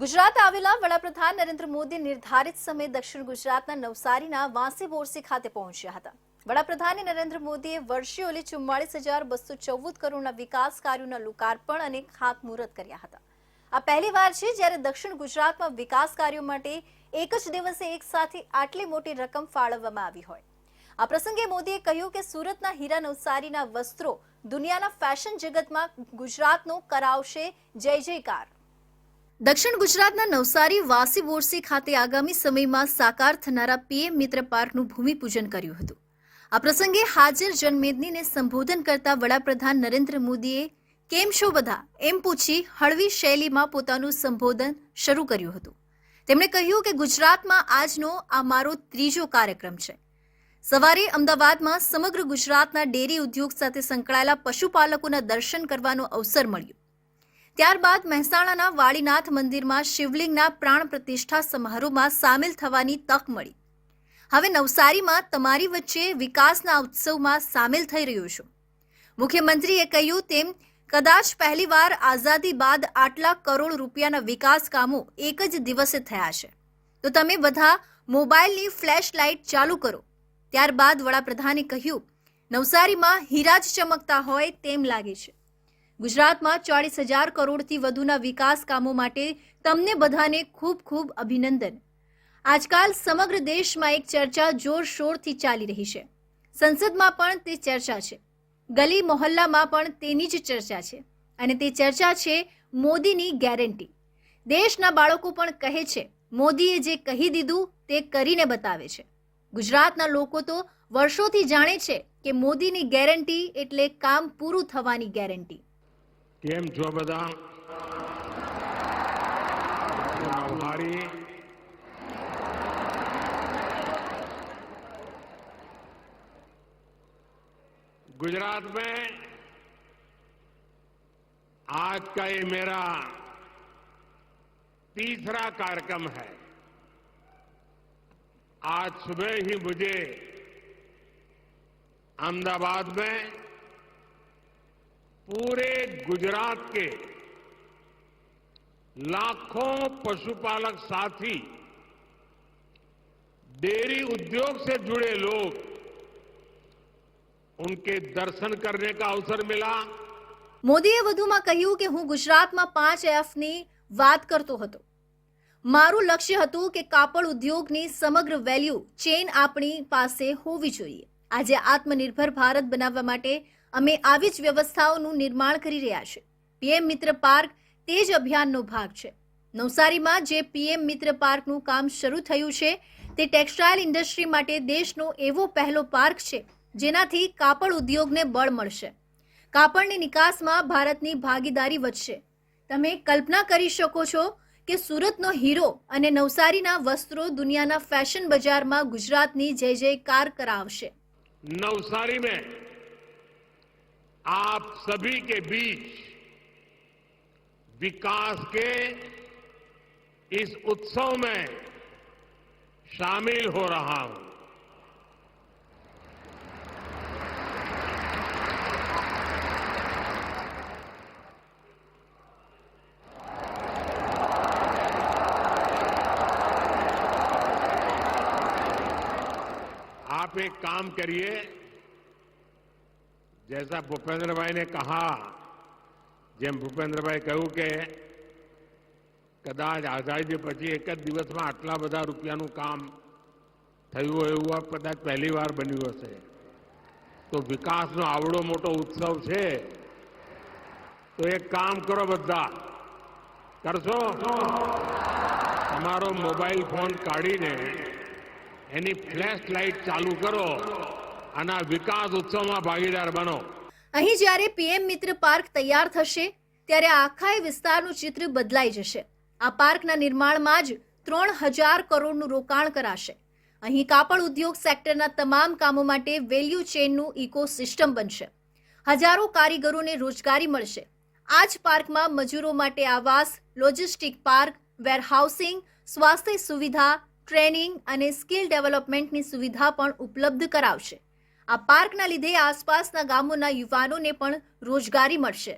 ગુજરાત આવેલા વડાપ્રધાન નરેન્દ્ર મોદી નિર્ધારિત સમયે દક્ષિણ ગુજરાતના નવસારીના વાંસી બોરસી ખાતે પહોંચ્યા હતા. વડાપ્રધાન નરેન્દ્ર મોદીએ વર્ષે ઓલી ચુમ્માળીસ હજાર બસો ચૌદ કરોડના વિકાસ કાર્યોના લોકાર્પણ અને ખાતમુહૂર્ત કર્યા હતા. આ પહેલી વાર છે જ્યારે દક્ષિણ ગુજરાતમાં વિકાસ કાર્યો માટે એક જ દિવસે એક સાથે આટલી મોટી રકમ ફાળવવામાં આવી હોય. આ પ્રસંગે મોદીએ કહ્યું કે સુરતના હીરા નવસારીના વસ્ત્રો દુનિયાના ફેશન જગતમાં ગુજરાતનો કરાવશે જય જયકાર. દક્ષિણ ગુજરાતના નવસારી વાસી બોરસી ખાતે આગામી સમયમાં સાકાર થનારા પીએમ મિત્ર પાર્કનું ભૂમિપૂજન કર્યું હતું. આ પ્રસંગે હાજર જનમેદનીને સંબોધન કરતા વડાપ્રધાન નરેન્દ્ર મોદીએ કેમ છો બધા? એમ પૂછી હળવી શૈલીમાં પોતાનું સંબોધન શરૂ કર્યું હતું. તેમણે કહ્યું કે ગુજરાતમાં આજનો આ મારો ત્રીજો કાર્યક્રમ છે. સવારે અમદાવાદમાં સમગ્ર ગુજરાતના ડેરી ઉદ્યોગ સાથે સંકળાયેલા પશુપાલકોના દર્શન કરવાનો અવસર મળ્યો. ત્યારબાદ મહેસાણાના વાળીનાથ મંદિરમાં શિવલિંગના પ્રાણ પ્રતિષ્ઠા સમારોહમાં સામેલ થવાની તક મળી. હવે નવસારીમાં તમારી વચ્ચે વિકાસના ઉત્સવમાં સામેલ થઈ રહ્યો છું. મુખ્યમંત્રીએ કહ્યું તેમ, કદાચ પહેલીવાર આઝાદી બાદ આટલા કરોડ રૂપિયાના વિકાસ કામો એક જ દિવસે થયા છે. તો તમે બધા મોબાઈલની ફ્લેશ લાઇટ ચાલુ કરો. ત્યારબાદ વડાપ્રધાને કહ્યું, નવસારીમાં હીરા જ ચમકતા હોય તેમ લાગે છે. ગુજરાતમાં ચાળીસ હજાર કરોડથી વધુના વિકાસ કામો માટે તમને બધાને ખૂબ ખૂબ અભિનંદન. આજકાલ સમગ્ર દેશમાં એક ચર્ચા જોરશોરથી ચાલી રહી છે. સંસદમાં પણ તે ચર્ચા છે. ગલી મોહલ્લામાં પણ તેની જ ચર્ચા છે. અને તે ચર્ચા છે મોદીની ગેરંટી. દેશના બાળકો પણ કહે છે, મોદીએ જે કહી દીધું તે કરીને બતાવે છે. ગુજરાતના લોકો તો વર્ષોથી જાણે છે કે મોદીની ગેરંટી એટલે કામ પૂરું થવાની ગેરંટી. કેમ છો બધા નવસારી गुजरात में आज का ये मेरा तीसरा कार्यक्रम है आज सुबह ही मुझे अहमदाबाद में पूरे गुजरात के लाखों पशुपालक साथी डेयरी उद्योग से जुड़े लोग उनके दर्शन करने का अवसर मिला મોદીએ વધુમાં કહ્યું કે હું ગુજરાતમાં પાંચ એફની વાત કરતો હતો મારું લક્ષ્ય હતું કે કાપડ ઉદ્યોગની સમગ્ર વેલ્યુ ચેઇન આપણી પાસે હોવી જોઈએ આજે આત્મનિર્ભર ભારત બનાવવા માટે અમે આવી જ વ્યવસ્થાઓનું નિર્માણ કરી રહ્યા છે. પીએમ મિત્ર પાર્ક તે જ અભિયાનનો ભાગ છે. નવસારીમાં જે પીએમ મિત્ર પાર્કનું કામ શરૂ થયું છે, તે ટેક્સટાઇલ ઇન્ડસ્ટ્રી માટે દેશનો એવો પહેલો પાર્ક છે, જેનાથી કાપડ ઉદ્યોગને બળ મળશે. કાપડની નિકાસમાં ભારતની ભાગીદારી વધશે. તમે કલ્પના કરી શકો છો કે સુરતનો હીરો અને નવસારીના વસ્ત્રો દુનિયાના ફેશન બજારમાં ગુજરાતની જય જય કાર કરાવશે. નવસારી મેં आप सभी के बीच विकास के इस उत्सव में शामिल हो रहा हूँ। आप एक काम करिए जैसा ભૂપેન્દ્રભાઈને કહા જેમ ભૂપેન્દ્રભાઈ કહ્યું કે કદાચ આઝાદી પછી એક જ દિવસમાં આટલા બધા રૂપિયાનું કામ થયું હોય એવું કદાચ પહેલી વાર બન્યું હશે તો વિકાસનો આવડો મોટો ઉત્સવ છે તો એક કામ કરો બધા કરશો તમારો મોબાઈલ ફોન કાઢીને એની ફ્લેશ લાઇટ ચાલુ કરો અને વિકાસ ઉત્સવમાં ભાગીદાર બનો. અહીં જ્યારે પીએમ મિત્ર પાર્ક તૈયાર થશે, ત્યારે આખા એ વિસ્તારનું ચિત્ર બદલાઈ જશે. આ પાર્કના નિર્માણમાં જ ત્રણ હજાર કરોડનું રોકાણ કરાશે. અહીં કાપડ ઉદ્યોગ સેક્ટરના તમામ કામો માટે વેલ્યુ ચેઇનનું ઇકોસિસ્ટમ બનશે. હજારો કારીગરોને રોજગારી મળશે. આ જ પાર્કમાં મજૂરો માટે આવાસ, લોજિસ્ટિક પાર્ક, વેરહાઉસિંગ, સ્વાસ્થ્ય સુવિધા, ટ્રેનિંગ અને સ્કિલ ડેવલપમેન્ટની સુવિધા પણ ઉપલબ્ધ કરાવશે. આ પાર્કના લીધે આસપાસના ગામોના યુવાનોને પણ રોજગારી મળશે.